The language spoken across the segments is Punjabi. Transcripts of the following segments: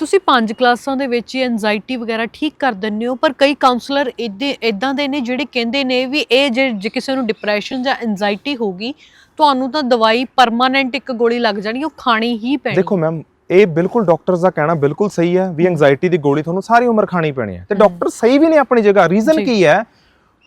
ਤੁਸੀਂ ਪੰਜ ਕਲਾਸਾਂ ਦੇ ਵਿੱਚ ਹੀ ਐਂਜ਼ਾਈਟੀ ਵਗੈਰਾ ਠੀਕ ਕਰ ਦਿੰਦੇ ਹੋ ਪਰ ਕਈ ਕਾਉਂਸਲਰ ਇਦਾਂ ਇਦਾਂ ਦੇ ਨੇ ਜਿਹੜੇ ਕਹਿੰਦੇ ਨੇ ਵੀ ਇਹ ਜੇ ਜੇ ਕਿਸੇ ਨੂੰ ਡਿਪਰੈਸ਼ਨ ਜਾਂ ਐਂਜ਼ਾਈਟੀ ਹੋਗੀ ਤੁਹਾਨੂੰ ਤਾਂ ਦਵਾਈ ਪਰਮਾਨੈਂਟ ਇੱਕ ਗੋਲੀ ਲੱਗ ਜਾਣੀ ਉਹ ਖਾਣੀ ਹੀ ਪੈਣੀ ਦੇਖੋ ਮੈਮ ਇਹ ਬਿਲਕੁਲ ਡਾਕਟਰਸ ਦਾ ਕਹਿਣਾ ਬਿਲਕੁਲ ਸਹੀ ਹੈ ਵੀ ਐਂਜ਼ਾਈਟੀ ਦੀ ਗੋਲੀ ਤੁਹਾਨੂੰ ਸਾਰੀ ਉਮਰ ਖਾਣੀ ਪੈਣੀ ਹੈ ਤੇ। ਡਾਕਟਰ ਸਹੀ ਵੀ ਨੇ ਆਪਣੀ ਜਗ੍ਹਾ ਰੀਜ਼ਨ। ਕੀ ਹੈ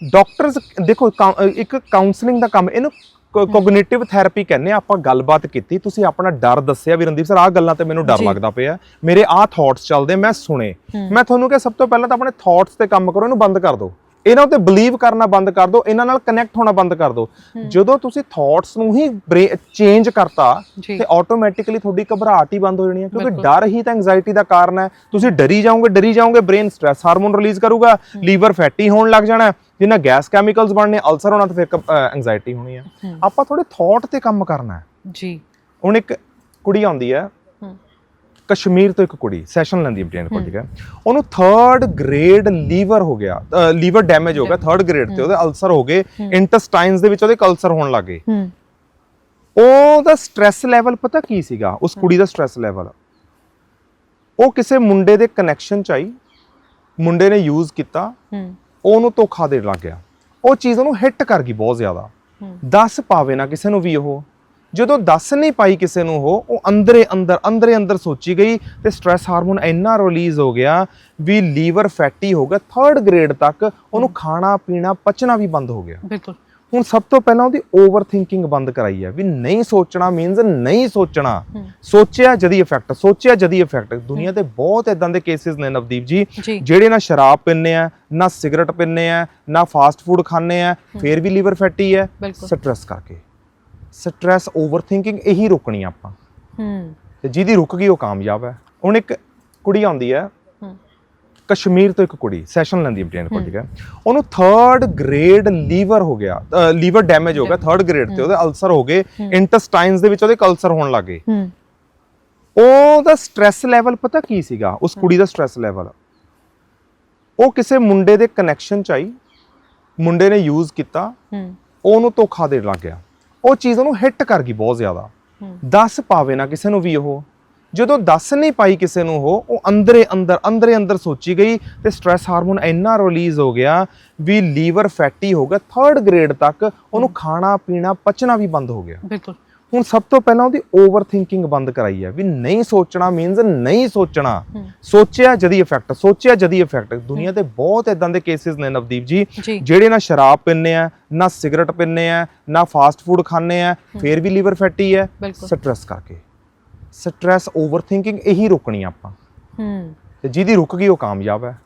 ਡਾਕਟਰਸ ਦੇਖੋ ਇੱਕ ਕਾਉਂਸਲਿੰਗ ਦਾ ਕੰਮ ਇਹਨੂੰ ਕੋਗਨੀਟਿਵ ਥੈਰੇਪੀ ਕਹਿੰਦੇ ਆਪਾਂ ਗੱਲਬਾਤ ਕੀਤੀ ਤੁਸੀਂ ਆਪਣਾ ਡਰ ਦੱਸਿਆ ਵੀ ਰਣਦੀਪ ਸਰ ਆਹ ਗੱਲਾਂ ਤੇ ਮੈਨੂੰ ਡਰ। ਲੱਗਦਾ ਪਿਆ ਮੇਰੇ ਆਹ ਥਾਟਸ ਚੱਲਦੇ ਮੈਂ ਸੁਣੇ। ਮੈਂ ਤੁਹਾਨੂੰ ਕਿਹਾ ਸਭ ਤੋਂ ਪਹਿਲਾਂ ਤਾਂ ਆਪਣੇ ਥਾਟਸ ਤੇ ਕੰਮ ਕਰੋ ਇਹਨੂੰ ਬੰਦ ਕਰ ਦਿਓ ਇਹਨਾਂ ਉੱਤੇ ਬਲੀਵ ਕਰਨਾ ਬੰਦ ਕਰ ਦਿਓ ਇਹਨਾਂ ਨਾਲ ਕਨੈਕਟ ਹੋਣਾ ਬੰਦ ਕਰ ਦਿਓ। ਜਦੋਂ ਤੁਸੀਂ ਥਾਟਸ ਨੂੰ ਹੀ ਚੇਂਜ ਕਰਤਾ ਤੇ ਆਟੋਮੈਟਿਕਲੀ ਤੁਹਾਡੀ ਘਬਰਾਹਟ ਹੀ ਬੰਦ ਹੋ ਜਾਣੀ ਹੈ ਕਿਉਂਕਿ। ਡਰ ਹੀ ਤਾਂ ਐਂਜ਼ਾਈਟੀ ਦਾ ਕਾਰਨ ਹੈ ਤੁਸੀਂ ਡਰੀ ਜਾਓਗੇ ਡਰੀ ਜਾਓਗੇ ਬ੍ਰੇਨ ਸਟ੍ਰੈਸ ਹਾਰਮੋਨ ਰਿਲੀਜ਼ ਕਰੂਗਾ ਲੀਵਰ ਫੈਟੀ ਹੋਣ ਲੱਗ ਜਾਣਾ ਜਿੰਨਾ ਗੈਸ ਕੈਮੀਕਲਸ ਬਣਨੇ ਅਲਸਰ ਹੋਣਾ ਤੇ ਫਿਰ ਐਂਜ਼ਾਈਟੀ ਹੋਣੀ ਹੈ। ਆਪਾਂ ਥੋੜੇ ਥਾਟ ਤੇ ਕੰਮ ਕਰਨਾ ਹੈ ਜੀ ਹੁਣ ਇੱਕ ਕੁੜੀ ਆਉਂਦੀ ਹੈ। ਕਸ਼ਮੀਰ ਤੋਂ ਇੱਕ ਕੁੜੀ ਸੈਸ਼ਨ ਲੈਂਦੀ ਹੈ ਬ੍ਰੇਨ ਕੋਲ ਠੀਕ ਹੈ। ਉਹਨੂੰ ਥਰਡ ਗ੍ਰੇਡ ਲੀਵਰ ਹੋ ਗਿਆ ਲੀਵਰ ਡੈਮੇਜ ਹੋ ਗਿਆ ਥਰਡ ਗ੍ਰੇਡ ਤੇ ਉਹਦੇ ਅਲਸਰ ਹੋ ਗਏ। ਇੰਟੈਸਟਾਈਨਸ ਦੇ ਵਿੱਚ ਉਹਦੇ ਕਲਸਰ ਹੋਣ ਲੱਗੇ ਉਹਦਾ ਸਟ੍ਰੈਸ ਲੈਵਲ ਪਤਾ ਕੀ ਸੀਗਾ? ਉਸ ਕੁੜੀ ਦਾ ਸਟ੍ਰੈਸ ਲੈਵਲ ਉਹ ਕਿਸੇ ਮੁੰਡੇ ਦੇ ਕਨੈਕਸ਼ਨ ਚ ਆਈ ਮੁੰਡੇ ਨੇ ਯੂਜ਼ ਕੀਤਾ। ਉਹਨੂੰ ਧੋਖਾ ਦੇਣ ਲੱਗ ਗਿਆ। ਉਹ ਚੀਜ਼ ਉਹਨੂੰ ਹਿੱਟ ਕਰ ਗਈ ਬਹੁਤ ਜ਼ਿਆਦਾ। ਦੱਸ ਪਾਵੇ ਨਾ ਕਿਸੇ ਨੂੰ ਵੀ ਉਹ। ਜਦੋਂ ਦੱਸ ਨਹੀਂ ਪਾਈ ਕਿਸੇ ਨੂੰ ਉਹ ਉਹ ਅੰਦਰੇ ਅੰਦਰ ਅੰਦਰੇ ਅੰਦਰ ਸੋਚੀ ਗਈ ਤੇ ਸਟ੍ਰੈਸ ਹਾਰਮੋਨ ਇੰਨਾ ਰਿਲੀਜ਼ ਹੋ ਗਿਆ ਵੀ ਲੀਵਰ ਫੈਟੀ ਹੋ ਗਿਆ ਥਰਡ ਗ੍ਰੇਡ ਤੱਕ ਉਹਨੂੰ ਖਾਣਾ ਪੀਣਾ ਪਚਣਾ ਵੀ ਬੰਦ ਹੋ ਗਿਆ। ਬਿਲਕੁਲ। ਹੁਣ ਸਭ ਤੋਂ ਪਹਿਲਾਂ ਉਹਦੀ ਓਵਰ ਥਿੰਕਿੰਗ ਬੰਦ ਕਰਾਈ ਹੈ ਵੀ ਨਹੀਂ ਸੋਚਣਾ ਮੀਨਸ ਨਹੀਂ ਸੋਚਣਾ। ਸੋਚਿਆ ਜਦੀ ਇਫੈਕਟ ਸੋਚਿਆ ਜਦੀ ਇਫੈਕਟ ਦੁਨੀਆ ਤੇ ਬਹੁਤ ਇਦਾਂ ਦੇ ਕੇਸਿਸ ਨੇ ਨਵਦੀਪ ਜੀ ਜਿਹੜੇ ਨਾ ਸ਼ਰਾਬ ਪੀਂਦੇ ਆ ਨਾ ਸਿਗਰਟ ਪੀਂਦੇ ਆ ਨਾ ਫਾਸਟ ਫੂਡ ਖਾਂਦੇ ਆ ਫੇਰ ਵੀ ਲੀਵਰ ਫੈਟੀ ਹੈ ਸਟ੍ਰੈਸ ਕਰਕੇ। ਸਟ੍ਰੈਸ ਓਵਰ ਥਿੰਕਿੰਗ ਇਹੀ ਰੋਕਣੀ ਆਪਾਂ। ਹੂੰ। ਤੇ ਜਿਹਦੀ ਰੁਕ ਗਈ ਉਹ ਕਾਮਯਾਬ ਹੈ। ਹੁਣ ਇੱਕ ਕੁੜੀ ਆਉਂਦੀ ਹੈ। ਹੂੰ। ਕਸ਼ਮੀਰ ਤੋਂ ਇੱਕ ਕੁੜੀ ਸੈਸ਼ਨ ਲੈਂਦੀ ਹੈ ਕੋਲ ਠੀਕ ਹੈ। ਉਹਨੂੰ ਥਰਡ ਗ੍ਰੇਡ ਲੀਵਰ ਹੋ ਗਿਆ। ਲੀਵਰ ਡੈਮੇਜ ਹੋ ਗਿਆ ਥਰਡ ਗ੍ਰੇਡ ਤੇ ਉਹਦੇ ਅਲਸਰ ਹੋ ਗਏ। ਇੰਟੈਸਟਾਈਨਸ ਦੇ ਵਿੱਚ ਉਹਦੇ ਕਲਸਰ ਹੋਣ ਲੱਗੇ ਹੂੰ। ਉਹਦਾ ਸਟ੍ਰੈਸ ਲੈਵਲ ਪਤਾ ਕੀ ਸੀਗਾ? ਉਸ ਕੁੜੀ ਦਾ ਸਟ੍ਰੈਸ ਲੈਵਲ ਉਹ ਕਿਸੇ ਮੁੰਡੇ ਦੇ ਕਨੈਕਸ਼ਨ ਚ ਆਈ। ਮੁੰਡੇ ਨੇ ਯੂਜ਼ ਕੀਤਾ। ਉਹਨੂੰ ਧੋਖਾ ਦੇਣ ਲੱਗ ਗਿਆ। ਉਹ ਚੀਜ਼ ਉਹਨੂੰ ਹਿੱਟ ਕਰ ਗਈ ਬਹੁਤ ਜ਼ਿਆਦਾ। ਦੱਸ ਪਾਵੇ ਨਾ ਕਿਸੇ ਨੂੰ ਵੀ ਉਹ। ਜਦੋਂ ਦੱਸ ਨਹੀਂ ਪਾਈ ਕਿਸੇ ਨੂੰ ਉਹ ਉਹ ਅੰਦਰੇ ਅੰਦਰ ਅੰਦਰੇ ਅੰਦਰ ਸੋਚੀ ਗਈ ਤੇ ਸਟ੍ਰੈਸ ਹਾਰਮੋਨ ਇੰਨਾ ਰਿਲੀਜ਼ ਹੋ ਗਿਆ ਵੀ ਲੀਵਰ ਫੈਟੀ ਹੋ ਗਿਆ ਥਰਡ ਗ੍ਰੇਡ ਤੱਕ ਉਹਨੂੰ ਖਾਣਾ ਪੀਣਾ ਪਚਣਾ ਵੀ ਬੰਦ ਹੋ ਗਿਆ। ਬਿਲਕੁਲ। ਹੁਣ ਸਭ ਤੋਂ ਪਹਿਲਾਂ ਉਹਦੀ ਓਵਰ ਥਿੰਕਿੰਗ ਬੰਦ ਕਰਾਈ ਹੈ ਵੀ ਨਹੀਂ ਸੋਚਣਾ ਮੀਨਸ ਨਹੀਂ ਸੋਚਣਾ। ਸੋਚਿਆ ਜਦੀ ਇਫੈਕਟ ਸੋਚਿਆ ਜਦੀ ਇਫੈਕਟ ਦੁਨੀਆ ਤੇ ਬਹੁਤ ਇਦਾਂ ਦੇ ਕੇਸਿਸ ਨੇ ਨਵਦੀਪ ਜੀ ਜਿਹੜੇ ਨਾ ਸ਼ਰਾਬ ਪੀਂਦੇ ਆ ਨਾ ਸਿਗਰਟ ਪੀਂਦੇ ਆ ਨਾ ਫਾਸਟ ਫੂਡ ਖਾਂਦੇ ਆ ਫੇਰ ਵੀ ਲੀਵਰ ਫੈਟੀ ਹੈ ਸਟ੍ਰੈਸ ਕਰਕੇ। ਸਟ੍ਰੈਸ ਓਵਰ ਥਿੰਕਿੰਗ ਇਹੀ ਰੋਕਣੀ ਆਪਾਂ। ਹੂੰ। ਤੇ ਜਿਹਦੀ ਰੁਕ ਗਈ ਉਹ ਕਾਮਯਾਬ ਹੈ